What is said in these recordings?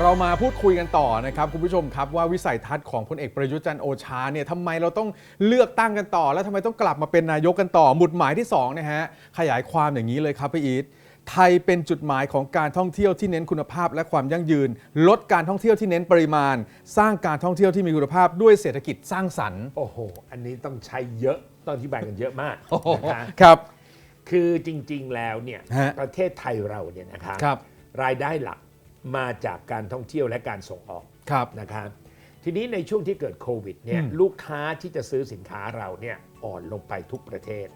เรามาพูดคุยกันต่อนะครับคุณผู้ชมครับว่าวิสัยทัศน์ของพลเอกประยุทธ์จันทร์โอชาเนี่ยทำไมเราต้องเลือกตั้งกันต่อ แล้วทำไมต้องกลับมาเป็นนายกกันต่อหมุดหมายที่2นะฮะขยายความอย่างนี้เลยครับพี่อีทไทยเป็นจุดหมายของการท่องเที่ยวที่เน้นคุณภาพและความยั่งยืน ลดการท่องเที่ยวที่เน้นปริมาณ สร้างการท่องเที่ยวที่มีคุณภาพด้วยเศรษฐกิจสร้างสรรค์โอ้โห อันนี้ต้องใช้เยอะต้องอธิบายกันเยอะมากนะคะครับ คือจริงๆแล้วเนี่ยฮะประเทศไทยเราเนี่ยนะครับครับ รายได้หลัก มาจากการท่องเที่ยวและการส่งออกครับนะครับทีนี้ในช่วงที่เกิดโควิดเนี่ยอืมลูกค้าที่จะซื้อสินค้าเราเนี่ยอ่อนลงไปทุกประเทศ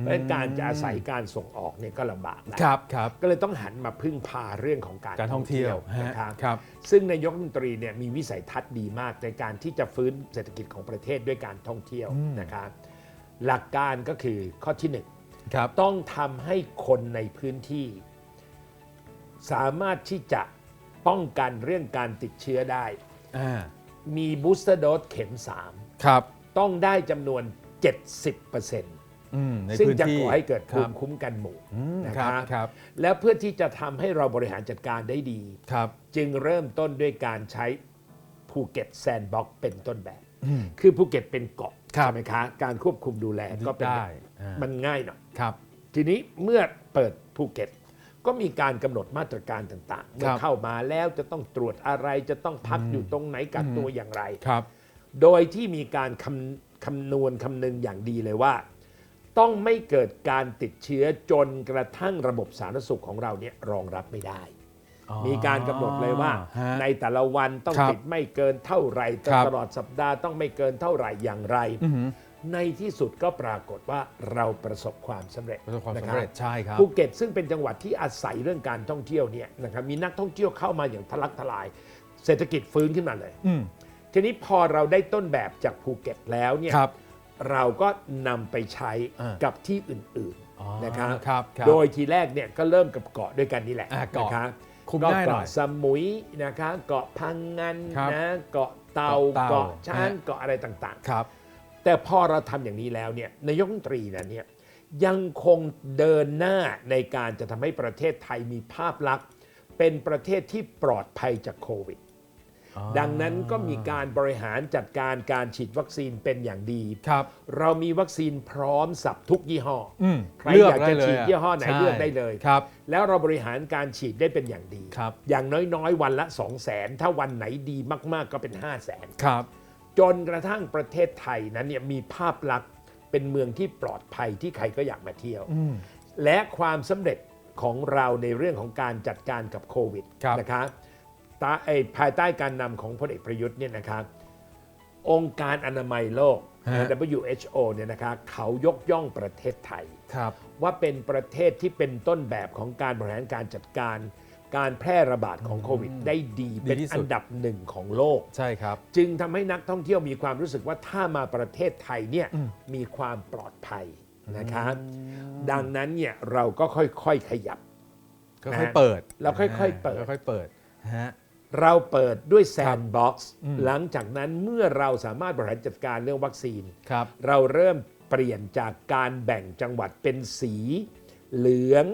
เพราะฉะนั้นการจะอาศัยการส่งออกเนี่ยก็ลำบากแล้วครับครับก็เลยต้องหันมาพึ่งพาเรื่องของการการท่องเที่ยวฮะนะครับครับ ซึ่งนายกรัฐมนตรีเนี่ยมีวิสัยทัศน์ดีมากในการที่จะฟื้นเศรษฐกิจของประเทศด้วยการท่องเที่ยวอืมนะครับหลักการก็คือข้อที่หนึ่งครับต้องทำให้คนในพื้นที่ สามารถที่จะ ป้องกันเรื่องการติดเชื้อได้ อ่ามีบูสเตอร์โดสเข็ม ครับ 3 ต้องได้จำนวน 70%อืมในซึ่งพื้นจะที่ก่อให้เกิดคภูรับมิคุ้มกันหมู่อืมนะคครัรับบครับแล้วเพื่อที่จะทำให้เราบริหารจัดการได้ดี ครับจึงเริ่มต้นด้วยการใช้ภูเก็ตแซนด์บ็อกเป็นต้นแบบ อืม คือภูเก็ตเป็นเกาะครับ ใช่ไหมคะ การควบคุมดูแลก็เป็นได้อ่ามัมันง่ายหน่อย ครับ ทีนี้เมื่อเปิดภูเก็ต ก็มีการกำหนดมาตรการต่างๆเมื่อเข้ามาแล้วจะต้องตรวจอะไรจะต้องพักอยู่ตรงไหนกักตัวอย่างไร ครับ โดยที่มีการคำคำนวณคำนึงอย่างดีเลยว่า ต้องไม่เกิดการติดเชื้อจนกระทั่งระบบสาธารณสุขของเราเนี่ยรองรับไม่ได้ มีการกำหนดเลยว่า ฮะในแต่ละวันต้องครับติดไม่เกินเท่าไหร่ครับ ตลอดสัปดาห์ต้องไม่เกินเท่าไหร่อย่างไร อื้อหือ ในที่สุดก็ปรากฏว่าเราประสบความสำเร็จประสบความนะสำรับเร็จใช่ครับ ภูเก็ตซึ่งเป็นจังหวัดที่อาศัยเรื่องการท่องเที่ยวเนี่ยนะครับมีนักท่องเที่ยวเข้ามาอย่างทะลักทลาย เศรษฐกิจฟื้นขึ้นมาเลย อืมทีนี้พอเราได้ต้นแบบจากภูเก็ตแล้วเนี่ยครับ เราก็นำไปใช้อ่ากับที่อื่นอ๋อๆนะครับครับครับโดยทีแรกเนี่ยก็เริ่มกับเกาะด้วยกันนี่แหละอ่าเกาะนะครับคุมก็ง่ายหน่อยเกาะสมุยนะคะเกาะพังงันครับนะเกาะเต่าเกาะเต่าเกาะช้างฮะเกาะอะไรต่างครับๆ แต่พอเราทำอย่างนี้แล้วเนี่ยนายกรัฐมนตรีนะเนี่ยยังคงเดินหน้าในการจะทำให้ประเทศไทยมีภาพลักษณ์เป็นประเทศที่ปลอดภัยจากโควิด ดังนั้นก็มีการบริหารจัดการการฉีดวัคซีนเป็นอย่างดี ครับ เรามีวัคซีนพร้อมสับทุกยี่ห้อออืมใครเลือกอยากได้จะเลยฉีดอะยี่ห้อไหนใช่เลือกได้เลย ครับ แล้วเราบริหารการฉีดได้เป็นอย่างดี ครับ อย่างน้อยๆ วันละ 2 0 0แสนถ้าวันไหนดีมากๆก็เป็น 5 0 0แสนครับ จนกระทั่งประเทศไทยนั้นเนี่ยมีภาพลักษณ์เป็นเมืองที่ปลอดภัยที่ใครก็อยากมาเที่ยวอืมและความสำเร็จของเราในเรื่องของการจัดการกับโควิดครับนะคะตาไอ้ภายใต้การนำของพลเอกประยุทธ์เนี่ยนะครับองค์การอนามัยโลก ฮะ WHO เนี่ยนะคะเขายกย่องประเทศไทย ครับ ว่าเป็นประเทศที่เป็นต้นแบบของการบริหารการจัดการ การแพร่ระบาดของโควิด ได้ดีดีเป็นที่สุดอันดับหนึ่งของโลก ใช่ครับ จึงทำให้นักท่องเที่ยวมีความรู้สึกว่าถ้ามาประเทศไทยเนี่ยอืมมีความปลอดภัยนะครับ ดังนั้นเนี่ยเราก็ค่อยๆขยับก็นะค่อยฮะเปิดเราค่อยๆเปิดค่อยๆเปิดฮะเราเปิดด้วยแซครับนด์บ็อกซ์อืมหลังจากนั้นเมื่อเราสามารถบริหารจัดการเรื่องวัคซีนครับเราเริ่มเปลี่ยนจากการแบ่งจังหวัดเป็นสี เหลือง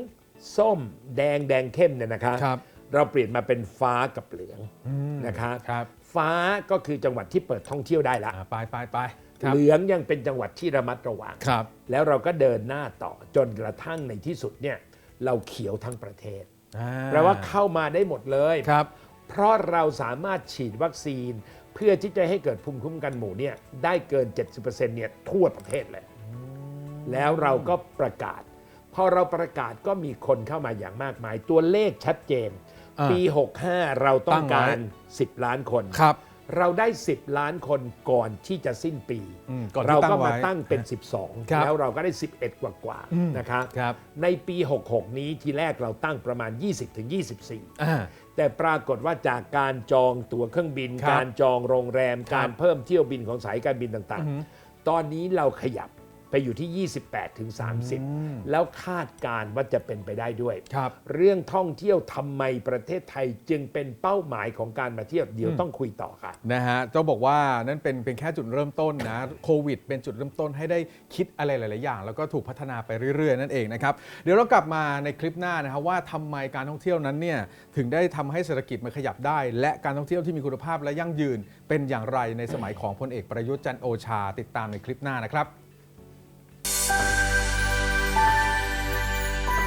ส้มแดงแดงเข้มเนี่ยนะคะครับ เราเปลี่ยนมาเป็นฟ้ากับเหลืองอืมนะคะครับฟ้าก็คือจังหวัดที่เปิดท่องเที่ยวได้ละ อ่าไปไปไปครับเหลืองยังเป็นจังหวัดที่ระมัดระวัง ครับ แล้วเราก็เดินหน้าต่อจนกระทั่งในที่สุดเนี่ยเราเขียวทั้งประเทศอ่แปลว่าเข้ามาได้หมดเลย ครับ เพราะเราสามารถฉีดวัคซีน เพื่อที่จะให้เกิดภูมิคุ้มกันหมู่เนี่ยได้เกิน 70%เนี่ยทั่วประเทศเลย แล้วเราก็ประกาศ พอเราประกาศก็มีคนเข้ามาอย่างมากมาย ตัวเลขชัดเจน อ่าปี 65 เราต้อตั้งงไว้ การ 10 ล้านคน ครับ เราได้ 10 ล้านคนก่อนที่จะสิ้นปี อืมก่อนที่เราก็ตั้งไว้มาตั้งเป็น ครับ 12 แล้วเราก็ได้ 11 กว่ากว่าๆอืมนะครับ ครับในปี 66 นี้ทีแรกเราตั้งประมาณ 20-24 อ่า แต่ปรากฏว่าจากการจองตั๋วเครื่องบิน ครับการจองโรงแรม ครับการเพิ่มเที่ยวบินของสายการบินต่างอือหือๆตอนนี้เราขยับ ไปอยู่ที่ 28ถึง30 แล้วคาดการณ์ว่าจะเป็นไปได้ด้วยครับเรื่องท่องเที่ยวทำไมประเทศไทยจึงเป็นเป้าหมายของการมาเที่ยวเดี๋ยวต้องคุยต่อค่ะนะฮะต้องบอกว่านั่นเป็นเป็นแค่จุดเริ่มต้นนะโควิด เป็นจุดเริ่มต้นให้ได้คิดอะไรหลาย ๆ อย่าง แล้วก็ถูกพัฒนาไปเรื่อย ๆ นั่นเองนะครับเดี๋ยวเรากลับมาในคลิปหน้านะครับว่าทำไมการท่องเที่ยวนั้นเนี่ยถึงได้ทำให้เศรษฐกิจมันขยับได้ และการท่องเที่ยวที่มีคุณภาพและยั่งยืน เป็นอย่างไรในสมัยของพลเอกประยุทธ์จันทร์โอชาติดตามในคลิปหน้านะครับ